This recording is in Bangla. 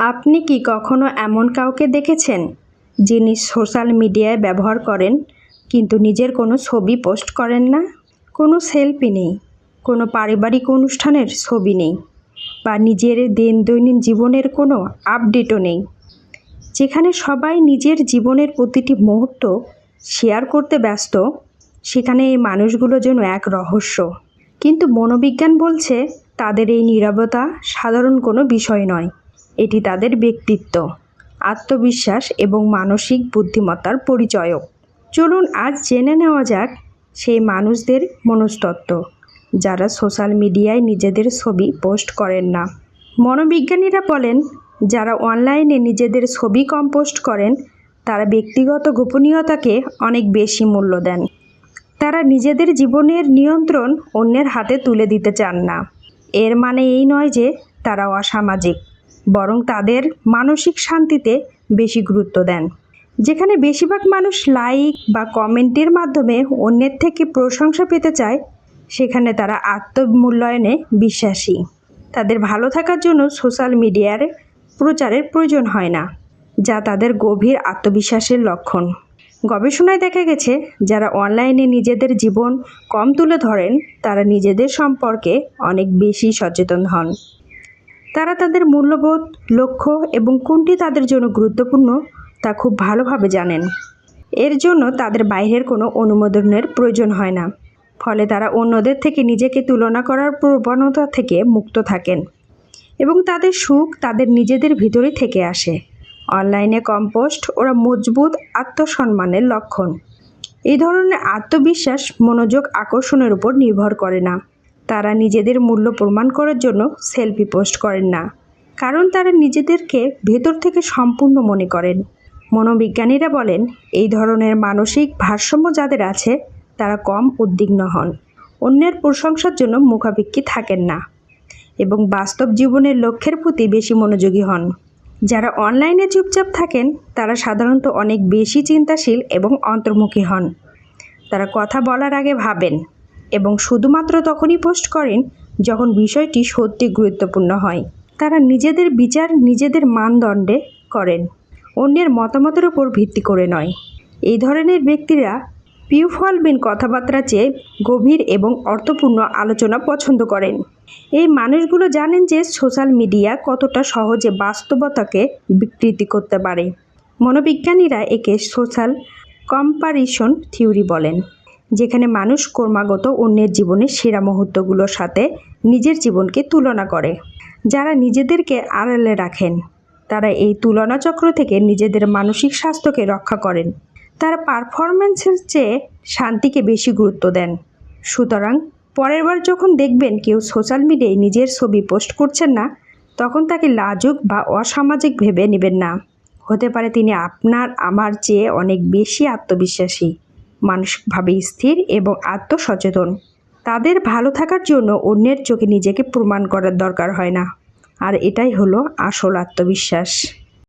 আপনি কি কখনো এমন কাউকে দেখেছেন, যিনি সোশ্যাল মিডিয়ায় ব্যবহার করেন, কিন্তু নিজের কোনো ছবি পোস্ট করেন না? কোনো সেলফি নেই, কোনো পারিবারিক অনুষ্ঠানের ছবি নেই, বা নিজের দিন দৈনিক জীবনের কোনো আপডেটও নেই, যেখানে সবাই নিজের জীবনের প্রতিটি মুহূর্ত শেয়ার করতে ব্যস্ত, সেখানে এই মানুষগুলো যেন এক রহস্য। কিন্তু মনোবিজ্ঞান বলছে, তাদের এই নীরবতা সাধারণ কোনো বিষয় নয়। এটি তাদের ব্যক্তিত্ব, আত্মবিশ্বাস এবং মানসিক বুদ্ধিমত্তার পরিচয়ক। চলুন আজ জেনে নেওয়া যাক সেই মানুষদের মনস্তত্ত্ব, যারা সোশ্যাল মিডিয়ায় নিজেদের ছবি পোস্ট করেন না। মনোবিজ্ঞানীরা বলেন, যারা অনলাইনে নিজেদের ছবি কম পোস্ট করেন, তারা ব্যক্তিগত গোপনীয়তাকে অনেক বেশি মূল্য দেন। তারা নিজেদের জীবনের নিয়ন্ত্রণ অন্যের হাতে তুলে দিতে চান না। এর মানে এই নয় যে তারা অসামাজিক। বরং তাদের মানসিক শান্তিতে বেশি গুরুত্ব দেন। যেখানে বেশিরভাগ মানুষ লাইক বা কমেন্টের মাধ্যমে অন্যের থেকে প্রশংসা পেতে চায়, সেখানে তারা আত্মমূল্যায়নে বিশ্বাসী। তাদের ভালো থাকার জন্য সোশ্যাল মিডিয়ার প্রচারের প্রয়োজন হয় না, যা তাদের গভীর আত্মবিশ্বাসের লক্ষণ। গবেষণায় দেখা গেছে, যারা অনলাইনে নিজেদের জীবন কম তুলে ধরেন, তারা নিজেদের সম্পর্কে অনেক বেশি সচেতন হন। তারা তাদের মূল্যবোধ, লক্ষ্য এবং কোনটি তাদের জন্য গুরুত্বপূর্ণ তা খুব ভালোভাবে জানেন। এর জন্য তাদের বাইরের কোনো অনুমোদনের প্রয়োজন হয় না। ফলে তারা অন্যদের থেকে নিজেকে তুলনা করার প্রবণতা থেকে মুক্ত থাকেন এবং তাদের সুখ তাদের নিজেদের ভিতরে থেকে আসে। অনলাইনে কম্পোস্ট ওরা মজবুত আত্মসম্মানের লক্ষণ। এই ধরনের আত্মবিশ্বাস, মনোযোগ আকর্ষণের উপর নির্ভর করে না। তারা নিজেদের মূল্য প্রমাণ করার জন্য সেলফি পোস্ট করেন না। কারণ তারা নিজেদেরকে ভেতর থেকে সম্পূর্ণ মনে করেন। মনোবিজ্ঞানীরা বলেন, এই ধরনের মানসিক ভারসাম্য যাদের আছে, তারা কম উদ্বিগ্ন হন। অন্যের প্রশংসার জন্য মুখাপেক্ষী থাকেন না এবং বাস্তব জীবনের লক্ষ্যের প্রতি বেশি মনোযোগী হন। যারা অনলাইনে চুপচাপ থাকেন, তারা সাধারণত অনেক বেশি চিন্তাশীল এবং অন্তর্মুখী হন। তারা কথা বলার আগে ভাবেন এবং শুধুমাত্র তখনই পোস্ট করেন যখন বিষয়টি সত্যি গুরুত্বপূর্ণ হয়। তারা নিজেদের বিচার, নিজেদের মানদণ্ডে করেন। অন্যের মতামতের উপর ভিত্তি করে নয়। এই ধরনের ব্যক্তিরা পিউফলবিন কথাবার্তা চেয়ে গভীর এবং অর্থপূর্ণ আলোচনা পছন্দ করেন। এই মানুষগুলো জানেন যে সোশ্যাল মিডিয়া কতটা সহজে বাস্তবতাকে বিকৃতি করতে পারে। মনোবিজ্ঞানীরা একে সোশ্যাল কম্পারিশন থিওরি বলেন। যেখানে মানুষ ক্রমাগত অন্যের জীবনের সেরা মুহূর্তগুলোর সাথে নিজের জীবনকে তুলনা করে। যারা নিজেদেরকে আড়ালে রাখেন, তারা এই তুলনা চক্র থেকে নিজেদের মানসিক স্বাস্থ্যকে রক্ষা করেন। তারা পারফরম্যান্সের চেয়ে শান্তিকে বেশি গুরুত্ব দেন। সুতরাং পরের বার যখন দেখবেন কেউ সোশ্যাল মিডিয়ায় নিজের ছবি পোস্ট করছেন না, তখন তাকে লাজুক বা অসামাজিক ভেবে নেবেন না। হতে পারে তিনি আপনার, আমার চেয়ে অনেক বেশি আত্মবিশ্বাসী। মানসিকভাবে স্থির এবং আত্মসচেতন। তাদের ভালো থাকার জন্য অন্যের চোখে নিজেকে প্রমাণ করার দরকার হয় না। আর এটাই হলো আসল আত্মবিশ্বাস।